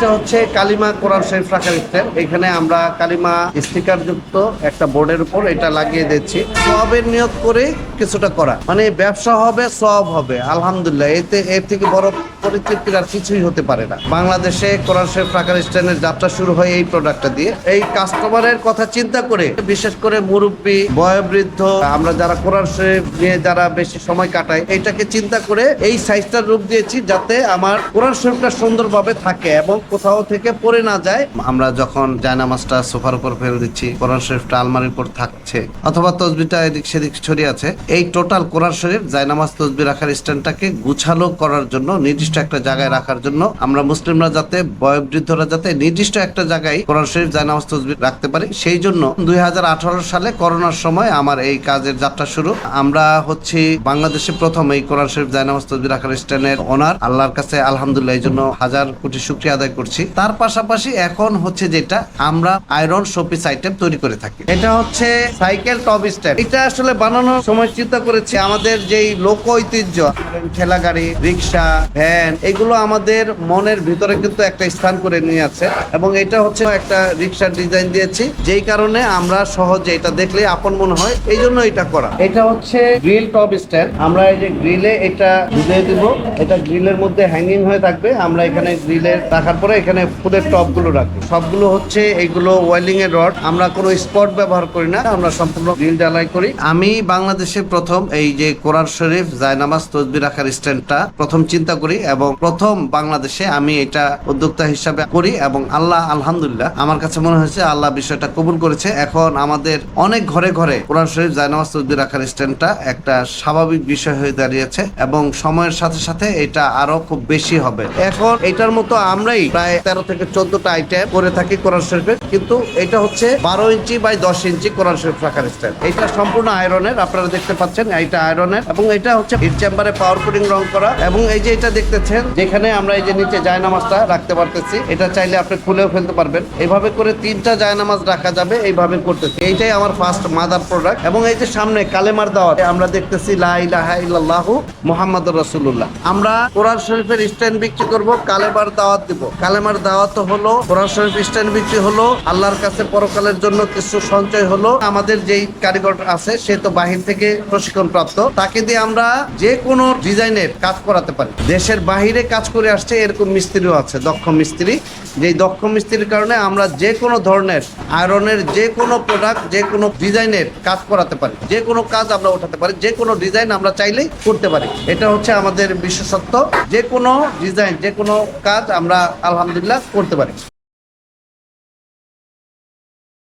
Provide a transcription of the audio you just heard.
এটা হচ্ছে কালিমা কোরআন শরীফ রাখার ইফতার। এখানে আমরা কালিমা স্টিকার যুক্ত একটা বোর্ডের উপর এটা লাগিয়ে দিচ্ছি। সবের নিয়োগ করে কিছুটা করা। মানে ব্যবসা হবে, সব হবে। আলহামদুলিল্লাহ, এতে এর থেকে বড় পরিতৃপ্তির আর কিছুই হতে পারে না। বাংলাদেশে কোরআন শরীফ রাখার স্ট্যান্ডের যাত্রা শুরু হয় এই প্রোডাক্টটা দিয়ে। এই কাস্টমারের কথা চিন্তা করে, বিশেষ করে মুরব্বী, বয়োবৃদ্ধ, আমরা যারা কোরআন শরীফ নিয়ে যারা বেশি সময় কাটায় এটাকে চিন্তা করে এই সাইজটার রূপ দিয়েছি যাতে আমার কোরআন শরীফটা সুন্দরভাবে থাকে এবং কোথাও থেকে পড়ে না যায়। আমরা যখন জায়নামাজটা সোফার উপর ফেলে দিচ্ছি, কোরআন শরীফটা আলমারির উপর থাকছে, অথবা তসবিটা এদিক সেদিক ছড়িয়ে আছে, এই টোটাল কোরআন শরীফ জায়নামাজ তসবি রাখার স্ট্যান্ডটাকে গুছালো করার জন্য নির্দিষ্ট একটা জায়গায় রাখার জন্য আমরা মুসলিমরা যাতে বয়োবৃদ্ধরা যাতে নির্দিষ্ট একটা জায়গায় কোরআন শরীফ জায়নামাজ তসবি রাখতে পারি, সেই জন্য দুই সালে করোনার সময় আমার এই কাজের যাত্রা শুরু। আমরা হচ্ছে বাংলাদেশে প্রথম এই কোরআন শরীফ জায়নামাজ তসবি রাখার স্ট্যান্ডের ওনার আল্লাহর কাছে আলহামদুলিল্লাহ এই জন্য হাজার কোটি শুক্রিয়া আদায় করছি। তার পাশাপাশি এখন হচ্ছে যেটা আমরা আয়রন শোপিস আইটেম তৈরি করে থাকি। এটা হচ্ছে সাইকেল টপ স্ট্যান্ড। এটা আসলে বানানোর সময় চিন্তা করেছি। আমাদের যেই লোক ঐতিহ্য ঠেলা গাড়ি রিক্সা, ভ্যান এগুলো আমাদের মনের ভিতরে কিন্তু একটা স্থান করে নিয়ে আছে। এবং এটা হচ্ছে একটা রিক্সার ডিজাইন দিয়েছি। যেই কারণে আমরা সহজে এটা দেখলে আপন মনে হয় এই জন্য এটা করা। এটা হচ্ছে গ্রিল টপ স্ট্যান্ড। আমরা এই যে গ্রিলে এটা ঢুকিয়ে দিব। এটা গ্রিলের মধ্যে হ্যাঙ্গিং হয়ে থাকবে। আমরা এখানে গ্রিলে রাখার পরে এখানে ফুলের টপগুলো রাখব। সবগুলো হচ্ছে এইগুলো ওয়েলিং এর রড। আমরা কোনো স্পট ব্যবহার করি না। আমরা সম্পূর্ণ গ্রিল ডালাই করি। আমি বাংলাদেশে প্রথম এই যে কোরআন শরীফ, জায়নামাজ তসবি রাখার স্ট্যান্ডটা প্রথম চিন্তা করি। এবং প্রথম বাংলাদেশে আমি এটা উদ্যোক্তা হিসাবে করি এবং আল্লাহ, আলহামদুলিল্লাহ, আমার কাছে মনে হয়েছে আল্লাহ বিষয়টা কবুল করেছে। এখন আমাদের অনেক ঘরে ঘরে কোরআন শরীফ, জায়নামাজ তসবি রাখার স্ট্যান্ডটা একটা স্বাভাবিক বিষয় হয়ে দাঁড়িয়েছে এবং সময়ের সাথে সাথে এটা আরও খুব বেশি হবে। এখন এটার মতো আমরাই প্রায় তেরো থেকে চোদ্দটা আইটেম করে থাকি কোরআন শরীফের, কিন্তু এটা হচ্ছে বারো ইঞ্চি বাই দশ ইঞ্চি কোরআন শরীফ রাখার স্ট্যান্ড। এটা সম্পূর্ণ আয়রনের, আপনারা দেখতে পাচ্ছেন, এটা আয়রনের এবং এটা হচ্ছে হিট চেম্বারে পাওয়ার কোটিং রং করা এবং এই যে এটা দেখতেছেন যেখানে আমরা এই যে নিচে জায়নামাজটা রাখতে পারতেছি, এটা চাইলে আপনি খুলেও ফেলতে পারবেন। এইভাবে করে তিনটা জায়নামাজ রাখা যাবে, এইভাবে করতেছি। এইটাই আমার ফার্স্ট মাদার প্রোডাক্ট এবং এই যে সামনে কালেমার দাওয়াত, আমরা দেখতেছি লা ইলাহা ইল্লাল্লাহু মুহাম্মাদুর আমরা কোরআন শরীফের স্ট্যান্ড বিক্রি করব, কালেমার দাওয়াত দিব। কালেমার দাওয়াত হলো, কোরআন শরীফ স্ট্যান্ড বিক্রি হলো, আল্লাহর কাছে পরকালের জন্য কিছু সঞ্চয় হলো। আমাদের যেই কারিগর আছে, সে তো বাহির থেকে প্রশিক্ষণ প্রাপ্ত তাকে দিয়ে আমরা যে কোনো ডিজাইনের কাজ করাতে পারি। দেশের বাহিরে কাজ করে আসছে, এরকম মিস্ত্রিও আছে, দক্ষ মিস্ত্রি। যেই দক্ষ মিস্ত্রির কারণে আমরা যে কোনো ধরনের আয়রনের, যে কোনো প্রোডাক্ট যে কোনো ডিজাইনের কাজ করাতে পারি। যে কোনো কাজ আমরা উঠাতে পারি, যে কোনো ডিজাইন আমরা চাইলেই করতে পারি। এটা হচ্ছে আমাদের বিশেষত্ব। যে কোনো ডিজাইন, যে কোনো কাজ আমরা আলহামদুলিল্লাহ করতে পারি।